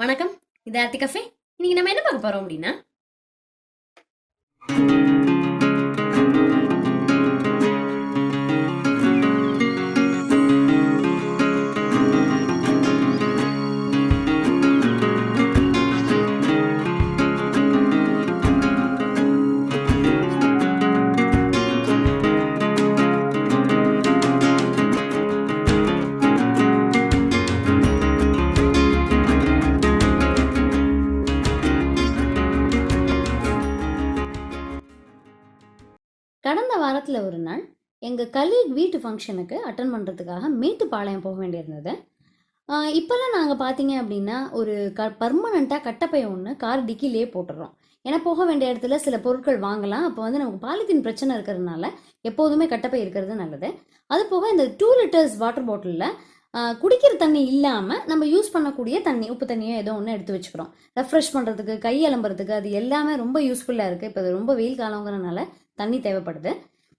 வணக்கம். இது ஆர்த்தி கஃபே. இன்னைக்கு நம்ம என்ன பார்க்க போறோம் அப்படின்னா கடந்த வாரத்தில் ஒரு நாள் எங்கள் கலீக் வீட்டு ஃபங்க்ஷனுக்கு அட்டன் பண்ணுறதுக்காக மேட்டுப்பாளையம் போக வேண்டியிருந்தது. இப்போல்லாம் நாங்கள் பார்த்தீங்க அப்படின்னா ஒரு க பர்மனண்ட்டாக கட்டப்பை ஒன்று கார் டிக்கிலே போட்டுடுறோம் ஏன்னா போக வேண்டிய இடத்துல சில பொருட்கள் வாங்கலாம். அப்போ வந்து நமக்கு பாலித்தீன் பிரச்சனை இருக்கிறதுனால எப்போதுமே கட்டப்பை இருக்கிறது நல்லது. அது போக இந்த டூ லிட்டர்ஸ் வாட்டர் பாட்டிலில் குடிக்கிற தண்ணி இல்லாமல் நம்ம யூஸ் பண்ணக்கூடிய தண்ணி உப்பு தண்ணியோ ஏதோ ஒன்று எடுத்து வச்சுக்கிறோம். ரெஃப்ரெஷ் பண்ணுறதுக்கு கை அலம்புறதுக்கு அது எல்லாமே ரொம்ப யூஸ்ஃபுல்லாக இருக்குது இப்போ ரொம்ப வெயில் காலங்கிறனால தண்ணி தேவைப்படுது.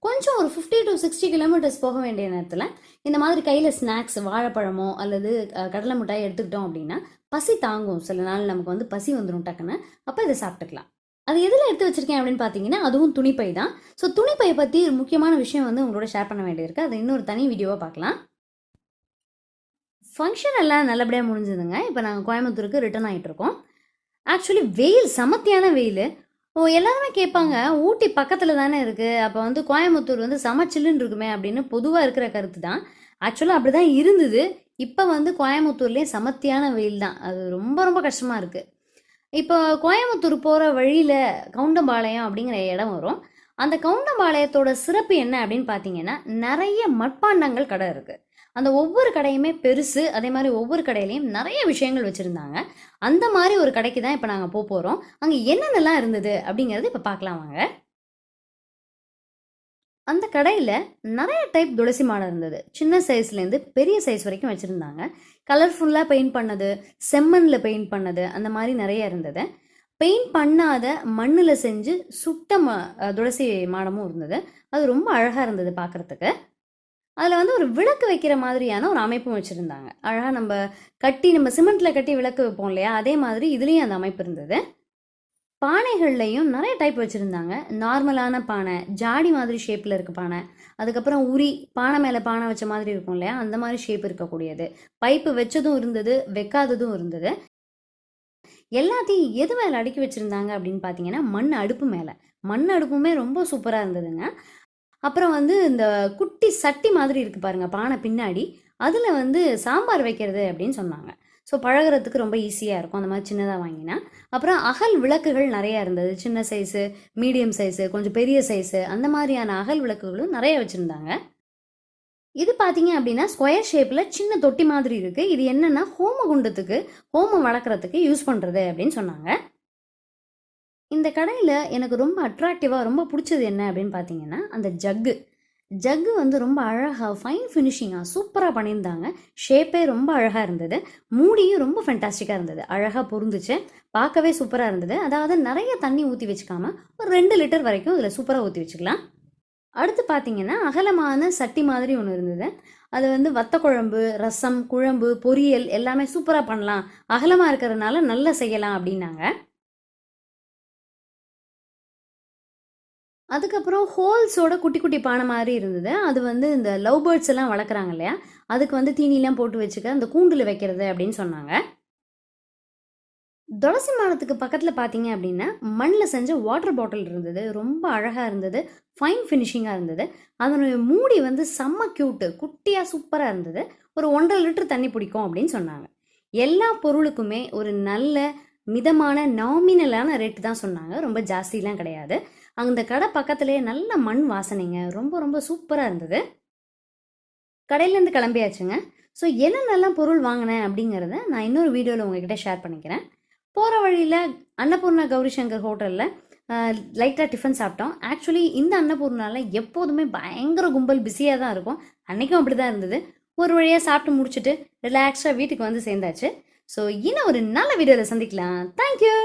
கொஞ்சம் ஒரு ஃபிஃப்டி டு சிக்ஸ்டி கிலோமீட்டர்ஸ் போக வேண்டிய நேரத்தில் இந்த மாதிரி கையில் ஸ்நாக்ஸ் வாழைப்பழமோ அல்லது கடலை மிட்டாய் எடுத்துக்கிட்டோம் அப்படின்னா பசி தாங்கும். சில நாள் நமக்கு வந்து பசி வந்துடும் டக்குன்னு. அப்போ இதை சாப்பிட்டுக்கலாம். அது எதில் எடுத்து வச்சிருக்கேன் அப்படின்னு பார்த்தீங்கன்னா அதுவும் துணிப்பை தான். ஸோ துணிப்பையை பற்றி ஒரு முக்கியமான விஷயம் வந்து உங்களோட ஷேர் பண்ண வேண்டியிருக்கு. அது இன்னொரு தனி வீடியோவாக பார்க்கலாம் ஃபங்க்ஷன் எல்லாம் நல்லபடியாக முடிஞ்சதுங்க. இப்போ நாங்கள் கோயம்புத்தூருக்கு ரிட்டர்ன் ஆகிட்டு இருக்கோம் ஆக்சுவலி வெயில் சமத்தியான வெயில். ஓ எல்லாருமே கேட்பாங்க ஊட்டி பக்கத்தில் தானே இருக்குது அப்போ வந்து கோயம்புத்தூர் வந்து சமச்சில்லுன்னு இருக்குமே அப்படின்னு பொதுவாக இருக்கிற கருத்து தான். ஆக்சுவலாக அப்படி தான் இருந்தது. இப்போ வந்து கோயம்புத்தூர்லேயே சமத்தியான வெயில் தான். அது ரொம்ப ரொம்ப கஷ்டமாக இருக்குது இப்போ கோயம்புத்தூர் போகிற வழியில் கவுண்டம்பாளையம் அப்படிங்கிற இடம் வரும். அந்த கவுண்டம்பாளையத்தோட சிறப்பு என்ன அப்படின்னு பார்த்தீங்கன்னா நிறைய மட்பாண்டங்கள் கடை இருக்குது அந்த ஒவ்வொரு கடையுமே பெருசு அதே மாதிரி ஒவ்வொரு கடையிலையும் நிறைய விஷயங்கள் வச்சுருந்தாங்க. அந்த மாதிரி ஒரு கடைக்கு தான் இப்போ நாங்கள் போக போகிறோம் அங்கே என்னென்னலாம் இருந்தது அப்படிங்கிறது இப்போ பார்க்கலாம் வாங்க. அந்த கடையில் நிறைய டைப் துளசி மாலை இருந்தது. சின்ன சைஸ்லேருந்து பெரிய சைஸ் வரைக்கும் வச்சுருந்தாங்க. கலர்ஃபுல்லாக பெயிண்ட் பண்ணது செம்மண்ணில் பெயிண்ட் பண்ணது அந்த மாதிரி நிறைய இருந்தது. பெயிண்ட் பண்ணாத மண்ணில் செஞ்சு சுட்ட ம துளசி மாடமும் இருந்தது. அது ரொம்ப அழகாக இருந்தது பார்க்குறதுக்கு. அதில் வந்து ஒரு விளக்கு வைக்கிற மாதிரியான ஒரு அமைப்பும் வச்சுருந்தாங்க. அழகாக நம்ம கட்டி நம்ம சிமெண்ட்டில் கட்டி விளக்கு வைப்போம் இல்லையா? அதே மாதிரி இதுலேயும் அந்த அமைப்பு இருந்தது. பானைகள்லையும் நிறைய டைப் வச்சுருந்தாங்க. நார்மலான பானை ஜாடி மாதிரி ஷேப்பில் இருக்க பானை அதுக்கப்புறம் உரி பானை மேலே பானை வச்ச மாதிரி இருக்கும் இல்லையா? அந்த மாதிரி ஷேப் இருக்கக்கூடியது. பைப்பு வச்சதும் இருந்தது வைக்காததும் இருந்தது. எல்லாத்தையும் எது மேலே அடுக்கி வச்சுருந்தாங்க அப்படின்னு பார்த்தீங்கன்னா மண் அடுப்பு மேலே. மண் அடுப்புமே ரொம்ப சூப்பராக இருந்ததுங்க. அப்புறம் வந்து இந்த குட்டி சட்டி மாதிரி இருக்குது பாருங்கள் பானை பின்னாடி. அதில் வந்து சாம்பார் வைக்கிறது அப்படின்னு சொன்னாங்க. ஸோ பழகுறதுக்கு ரொம்ப ஈஸியாக இருக்கும். அந்த மாதிரி சின்னதாக வாங்கினா. அப்புறம் அகல் விளக்குகள் நிறையா இருந்தது. சின்ன சைஸு மீடியம் சைஸு கொஞ்சம் பெரிய சைஸு அந்த மாதிரியான அகல் விளக்குகளும் நிறைய வச்சுருந்தாங்க. இது பார்த்தீங்க அப்படின்னா ஸ்கொயர் ஷேப்பில் சின்ன தொட்டி மாதிரி இருக்குது இது என்னென்னா ஹோம குண்டத்துக்கு ஹோமம் வளர்க்குறதுக்கு யூஸ் பண்ணுறது அப்படின்னு சொன்னாங்க. இந்த கடையில் எனக்கு ரொம்ப அட்ராக்டிவாக ரொம்ப பிடிச்சது என்ன அப்படின்னு பார்த்தீங்கன்னா அந்த ஜக்கு ஜக்கு வந்து ரொம்ப அழகாக ஃபைன் ஃபினிஷிங்காக சூப்பராக பண்ணியிருந்தாங்க. ஷேப்பே ரொம்ப அழகாக இருந்தது. மூடியும் ரொம்ப ஃபென்டாஸ்டிக்காக இருந்தது. அழகாக பொருந்துச்சு. பார்க்கவே சூப்பராக இருந்தது. அதாவது நிறைய தண்ணி ஊற்றி வச்சுக்காம ஒரு ரெண்டு லிட்டர் வரைக்கும் இதில் சூப்பராக ஊற்றி வச்சுக்கலாம். அடுத்து பார்த்தீங்கன்னா அகலமான சட்டி மாதிரி ஒன்று இருந்தது. அது வந்து வத்த குழம்பு ரசம் குழம்பு பொரியல் எல்லாமே சூப்பராக பண்ணலாம். அகலமாக இருக்கிறதுனால நல்லா செய்யலாம் அப்படின்னாங்க. அதுக்கப்புறம் ஹோல்ஸோட குட்டி குட்டி பானை மாதிரி இருந்தது. அது வந்து இந்த லவ் பேர்ட்ஸ் எல்லாம் வளர்க்குறாங்க இல்லையா? அதுக்கு வந்து தீனிலாம் போட்டு வச்சுக்க அந்த கூண்டில் வைக்கிறது அப்படின்னு சொன்னாங்க. துளசி மாடத்துக்கு பக்கத்தில் பார்த்தீங்க அப்படின்னா மண்ணில் செஞ்ச வாட்டர் பாட்டில் இருந்தது. ரொம்ப அழகாக இருந்தது. ஃபைன் ஃபினிஷிங்காக இருந்தது. அதனுடைய மூடி வந்து செம்ம க்யூட்டு குட்டியாக சூப்பராக இருந்தது. ஒரு ஒன்றரை லிட்டர் தண்ணி பிடிக்கும் அப்படின்னு சொன்னாங்க. எல்லா பொருளுக்குமே ஒரு நல்ல மிதமான நாமினலான ரேட்டு தான் சொன்னாங்க. ரொம்ப ஜாஸ்திலாம் கிடையாது. அந்த கடை பக்கத்துலேயே நல்ல மண் வாசனைங்க. ரொம்ப ரொம்ப சூப்பராக இருந்தது. கடையிலேருந்து கிளம்பியாச்சுங்க. ஸோ என்னென்னலாம் பொருள் வாங்கினேன் அப்படிங்கிறத நான் இன்னொரு வீடியோவில் உங்ககிட்ட ஷேர் பண்ணிக்கிறேன். போகிற வழியில் அன்னபூர்ணா கௌரி சங்கர் ஹோட்டலில் லைட்டாக டிஃபன் சாப்பிட்டோம். ஆக்சுவலி இந்த அன்னபூர்ணாவில் எப்போதுமே பயங்கர கும்பல் பிஸியாக தான் இருக்கும். அன்றைக்கும் அப்படி தான் இருந்தது. ஒரு வழியாக சாப்பிட்டு முடிச்சுட்டு ரிலாக்ஸாக வீட்டுக்கு வந்து சேர்ந்தாச்சு. ஸோ இன்னும் ஒரு நல்ல வீடியோவில் சந்திக்கலாம். தேங்க்யூ